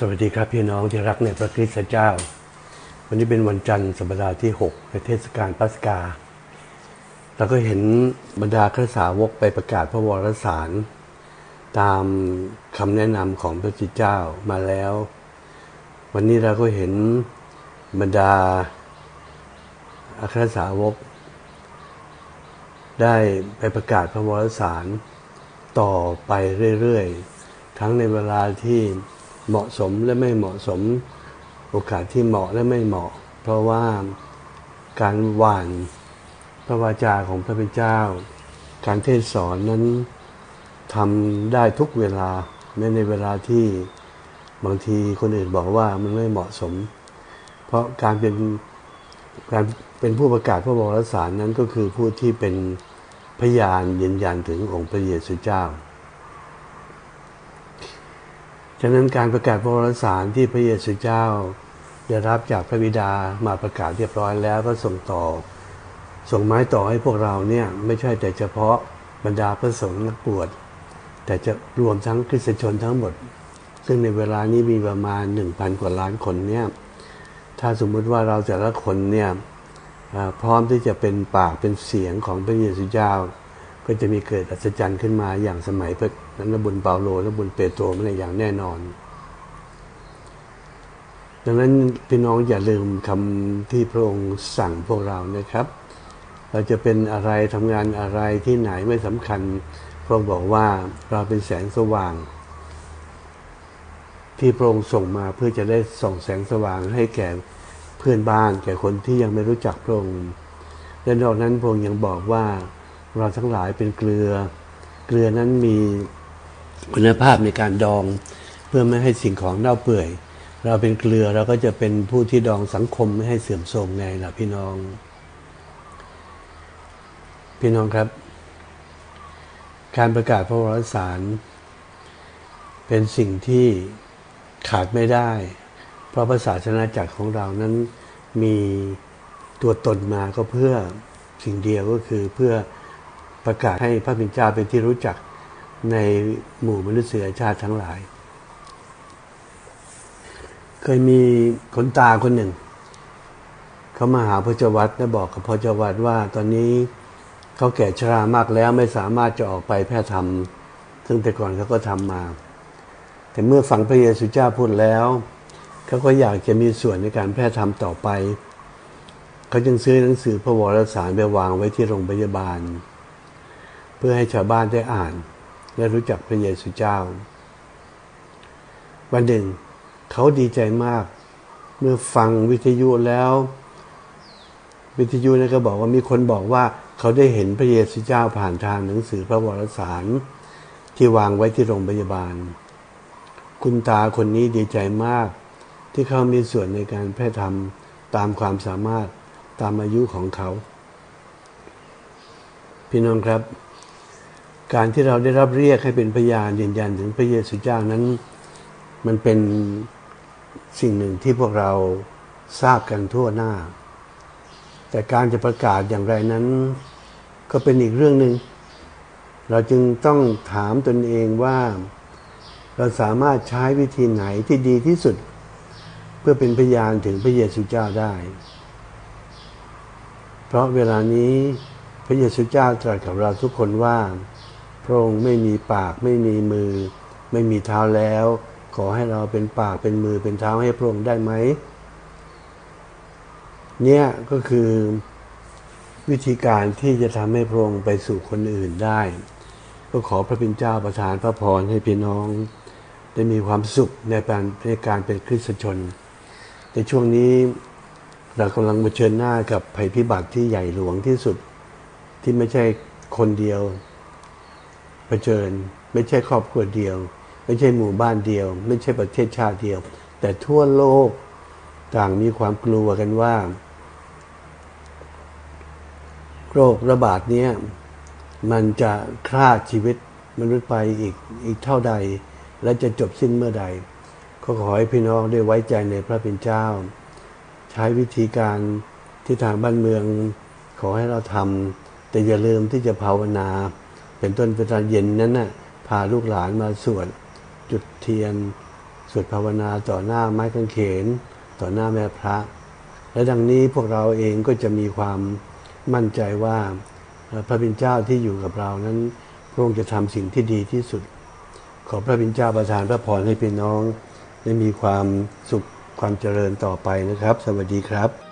สวัสดีครับพี่น้องที่รักในพระคริสต์เจ้า วันนี้เป็นวันจันทร์สัปดาห์ที่ 6 ในเทศกาลปัสกาเราก็เห็นบรรดาข้าสาวกไปประกาศพระวรสาร ตามคำแนะนำของพระจิตเจ้ามาแล้ว วันนี้เราก็เห็นบรรดาอัครสาวก ได้ไปประกาศพระวรสารต่อไปเรื่อยๆ ทั้งในเวลาที่ เหมาะสมและไม่เหมาะสม โอกาสที่เหมาะและไม่เหมาะ เพราะว่าการหวานพระวาจาของพระเป็นเจ้า การเทศสอนนั้นทำได้ทุกเวลาแม้ในเวลาที่บางทีคนอื่นบอกว่ามันไม่เหมาะสม เพราะการเป็นการเป็นผู้ประกาศพระบรสารนั้นก็คือผู้ที่เป็นพยานยืนยันถึงองค์พระเยซูเจ้า ฉะนั้นการประกาศพระวรสารที่พระเยซูเจ้า ได้รับจากพระบิดามาประกาศเรียบร้อยแล้วก็ส่งต่อ ส่งไม้ต่อให้พวกเราเนี่ยไม่ใช่แต่เฉพาะบรรดาพระสงฆ์นักบวชแต่จะรวมทั้งคริสตชนทั้งหมด ซึ่งในเวลานี้มีประมาณหนึ่งพันกว่าล้านคนเนี่ยถ้าสมมุติว่าเราแต่ละคนเนี่ยพร้อมที่จะเป็นปากเป็นเสียงของพระเยซูเจ้า ก็จะมีเกิดอัศจรรย์ขึ้นมาอย่างสมัยพระ นั้นบุญเปาโลและบุญเปโตรไม่ได้อย่างแน่นอน ดังนั้นพี่น้องอย่าลืมคำที่พระองค์สั่งพวกเรานะครับ เราจะเป็นอะไรทำงานอะไรที่ไหนไม่สำคัญ พระองค์บอกว่าเราเป็นแสงสว่าง ที่พระองค์ส่งมาเพื่อจะได้ส่องแสงสว่างให้แก่เพื่อนบ้านแก่คนที่ยังไม่รู้จักพระองค์และนอกนั้นพระองค์ยังบอกว่าเราทั้งหลายเป็นเกลือ เกลือนั้นมี คุณภาพในการดอง เพื่อไม่ให้สิ่งของเน่าเปื่อย เราเป็นเกลือเราก็จะเป็นผู้ที่ดองสังคมไม่ให้เสื่อมโทรมไงล่ะพี่น้อง พี่น้องครับ การประกาศพระวรสาร เป็นสิ่งที่ขาดไม่ได้ เพราะภาษาชนาจักรของเรานั้นมีตัวตนมาก็เพื่อสิ่งเดียวก็คือเพื่อประกาศให้พระบิดาเป็นที่รู้จัก ในหมู่มนุษยชาติทั้งหลาย เคยมีคนตาคนหนึ่ง เขามาหาพระเจ้าวัดและบอกกับพระเจ้าวัดว่าตอนนี้เขาแก่ชรามากแล้วไม่สามารถจะออกไปแพร่ธรรม ซึ่งแต่ก่อนเขาก็ทำมา แต่เมื่อฟังพระเยซูเจ้าพูดแล้ว เขาก็อยากจะมีส่วนในการแพร่ธรรมต่อไป เขาจึงซื้อหนังสือพระวรสารไปวางไว้ที่โรงพยาบาล เพื่อให้ชาวบ้านได้อ่าน และรู้จักพระเยซูเจ้า วันหนึ่ง เขาดีใจมาก เมื่อฟังวิทยุแล้ว วิทยุนั้นก็บอกว่ามีคนบอกว่าเขาได้เห็นพระเยซูเจ้าผ่านทางหนังสือพระวรสาร ที่วางไว้ที่โรงพยาบาล คุณตาคนนี้ดีใจมาก ที่เขามีส่วนในการแพร่ธรรมตามความสามารถตามอายุของเขา พี่น้องครับ การที่เราได้รับเรียกให้เป็นพยานยืนยันถึงพระเยซูเจ้านั้น มันเป็นสิ่งหนึ่งที่พวกเราทราบกันทั่วหน้า แต่การจะประกาศอย่างไรนั้น ก็เป็นอีกเรื่องหนึ่งเราจึงต้องถามตนเองว่า เราสามารถใช้วิธีไหนที่ดีที่สุด เพื่อเป็นพยานถึงพระเยซูเจ้าได้ เพราะเวลานี้พระเยซูเจ้าตรัสกับเราทุกคนว่า พระองค์ไม่มีปากไม่มีมือ ไม่มีเท้าแล้ว ขอให้เราเป็นปากเป็นมือเป็นเท้าให้พระองค์ได้ไหมเนี่ยก็คือวิธีการที่จะทำให้พระองค์ไปสู่คนอื่นได้ ก็ขอพระพินเจ้าประทานพระพรให้พี่น้องได้มีความสุขในการในการเป็นคริสตชน ในช่วงนี้เรากำลังเผชิญหน้ากับภัยพิบัติที่ใหญ่หลวงที่สุดที่ไม่ใช่คนเดียว เผชิญ ไม่ใช่ครอบครัวเดียว ไม่ใช่หมู่บ้านเดียว ไม่ใช่ประเทศชาติเดียว แต่ทั่วโลกต่างมีความกลัวกันว่าโรคระบาดเนี้ยมันจะฆ่าชีวิตมนุษย์ไปอีกอีกเท่าใด และจะจบสิ้นเมื่อใด ก็ขอให้พี่น้องได้ไว้ใจในพระเป็นเจ้า ใช้วิธีการที่ทางบ้านเมือง ขอให้เราทำแต่อย่าลืมที่จะภาวนา เป็นต้นเป็นตอนเย็นนั้นน่ะพาลูกหลานมาสวดจุดเทียนสวดภาวนาต่อหน้าไม้กางเขน ต่อหน้าแม่พระ และดังนี้พวกเราเองก็จะมีความมั่นใจว่าพระบิดเจ้าที่อยู่กับเรานั้นพระองค์จะทำสิ่งที่ดีที่สุด ขอพระบิดเจ้าประทานพระพรให้พี่น้อง ได้มีความสุขความเจริญต่อไปนะครับ สวัสดีครับ